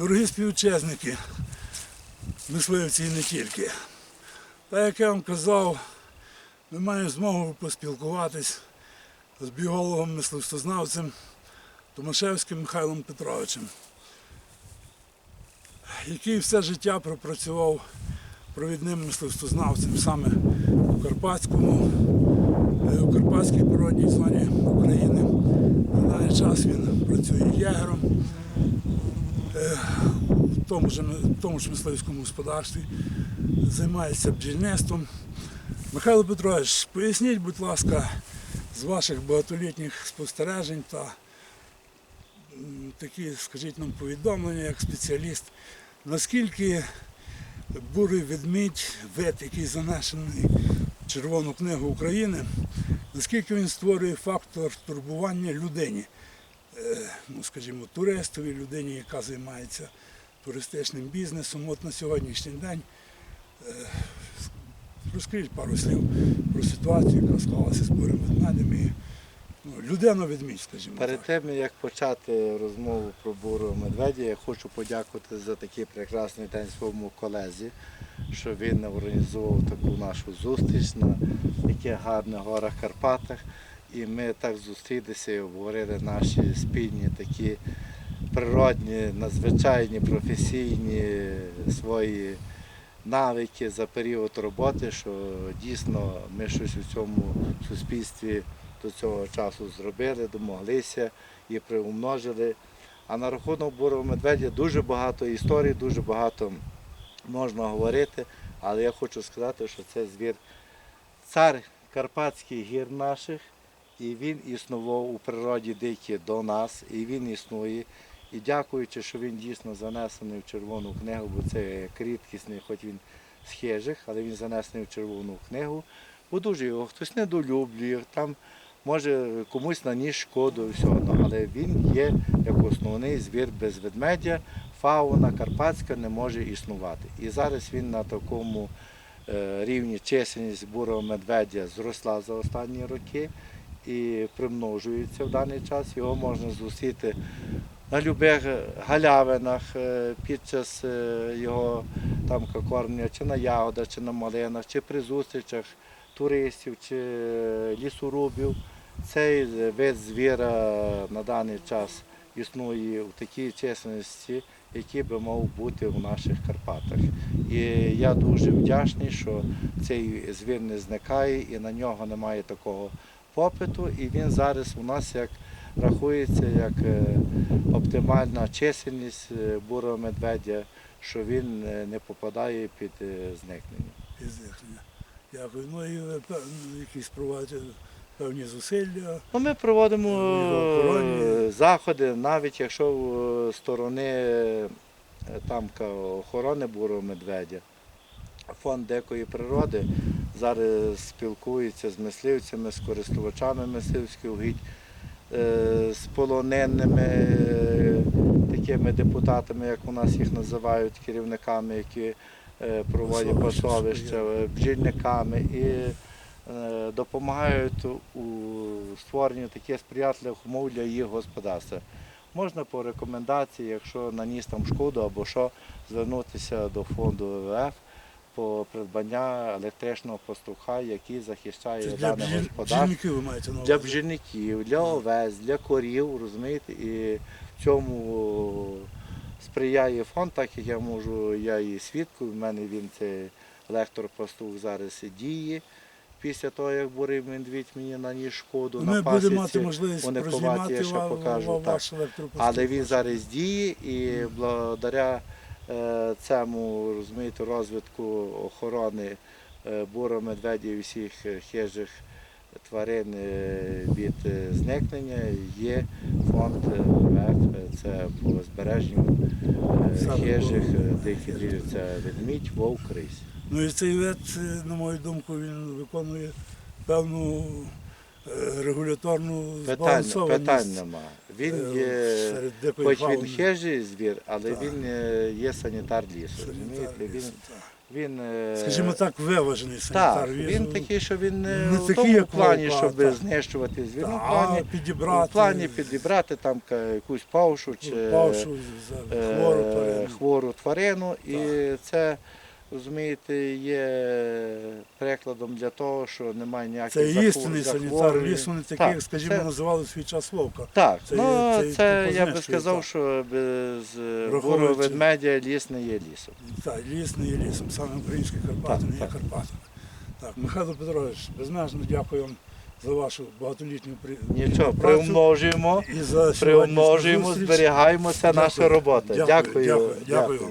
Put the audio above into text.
Дорогі співвітчизники, мисливці і не тільки. Та як я вам казав, ми маємо змогу поспілкуватись з біологом, мисливстознавцем Томашевським Михайлом Петровичем, який все життя пропрацював провідним мисливстознавцем саме у Карпатському, е, у Карпатській природній зоні України. На даний час він працює єгером в тому ж, в тому ж мисливському господарстві, займається бджільництвом. Михайло Петрович, поясніть, будь ласка, з ваших багатолітніх спостережень та такі, скажіть нам, повідомлення як спеціаліст, наскільки бурий ведмідь, вид, який занесений в Червону книгу України, наскільки він створює фактор турбування людині е, ну, скажімо, туристові, людині, яка займається туристичним бізнесом. От на сьогоднішній день е, розкажіть пару слів про ситуацію, яка склалася з бурим ведмедем і ну, людина ведмідь, скажімо. Перед так. тим, як почати розмову про буру медведя, я хочу подякувати за такий прекрасний день своєму колезі, що він організував таку нашу зустріч на таких гарних горах Карпатах. І ми так зустрілися і обговорили наші спільні такі природні, надзвичайні, професійні свої навики за період роботи, що дійсно ми щось у цьому суспільстві до цього часу зробили, домоглися і приумножили. А на рахунок бурого медведя дуже багато історій, дуже багато можна говорити, але я хочу сказати, що це звір цар Карпатських гір наших, і він існував у природі дикі до нас, і він існує. І дякуючи, що він дійсно занесений в Червону книгу, бо це рідкісний, хоч він з хижих, але він занесений в Червону книгу, бо дуже його хтось недолюблює, там може комусь наніс шкоду і все одно, але він є як основний звір без ведмедя, фауна карпатська не може існувати. І зараз він на такому е, рівні чисельність бурого медведя зросла за останні роки і примножується в даний час. Його можна зустріти на любих галявинах е, під час е, його там кормлення, чи на ягодах, чи на малинах, чи при зустрічах туристів чи е, лісорубів. Цей вид звіра на даний час існує в такій численності, який би мав бути в наших Карпатах. І я дуже вдячний, що цей звір не зникає і на нього немає такого попиту. І він зараз у нас як рахується як е, оптимальна чисельність е, бурого медведя, що він е, не попадає під зникнення. І зникнення. Дякую. Ну і якісь проводите певні зусилля. Ну, ми проводимо В заходи, навіть якщо е, сторони там охорони бурого медведя. Фонд дикої природи зараз спілкується з мисливцями, з користувачами мисливських угідь, е, з полоненими е, такими депутатами, як у нас їх називають, керівниками, які е, проводять Пасовища бджільниками і допомагають у створенні таких сприятливих умов для їх господарства. Можна по рекомендації, якщо наніс там шкоду або що, звернутися до фонду ВВФ по придбання електричного пастуха, який захищає Це для дане бджіль- господарство. ви маєте на Для бджільників, для овець, для корів, розумієте, і в цьому сприяє фонд, так як я можу, я і свідкою, в мене він це лектор-пастух зараз діє. Після того, як бурий медвідь мені наніс шкоду Ми на пасіці, мати можливість вони ховаті, я ще покажу. ва- так. Але він зараз діє і благодаря цьому розумієте, розвитку охорони е, бурого медведя і всіх е, хижих тварин е, від е, зникнення є фонд е, ВВФ, е, це по збереженню е, хижих, е, диких звірів, це ведмідь, вовк, рись. Ну і цей вид, е, на мою думку, він виконує певну е, регуляторну Питань, збалансованість. питань нема. Він е, є, серед дикої хоч він фауни. хижий звір, але він е, є санітар лісу. Санітар розумієте? Він. Він, е, Скажімо так, виважений санітар. так, він такий, що він не, не в такий, тому як плані, Вовк, а щоб так. знищувати звір. Ну, в плані, підібрати. в плані підібрати там ка- якусь павшу чи Павшу е, хвору тварину. хвору тварину. І це, розумієте, є прикладом для того, що немає ніяких Це захворювань. істинний санітар лісу, не такий, Так, як, скажімо, це- називали в свій час Вовка. Так, Це ну це, це я би сказав, так. що без е, Враховуючи- ведмедя ліс не є лісом. Так, ліс не є лісом, саме українські Карпати Так, не є так. Карпатами. Так, Михайло Петрович, безмежно дякую вам за вашу багатолітню при- Нічого, працю приумножуємо, і за приумножуємо, зберігаємо. Це наша робота. Дякую, Дякую. дякую, дякую вам.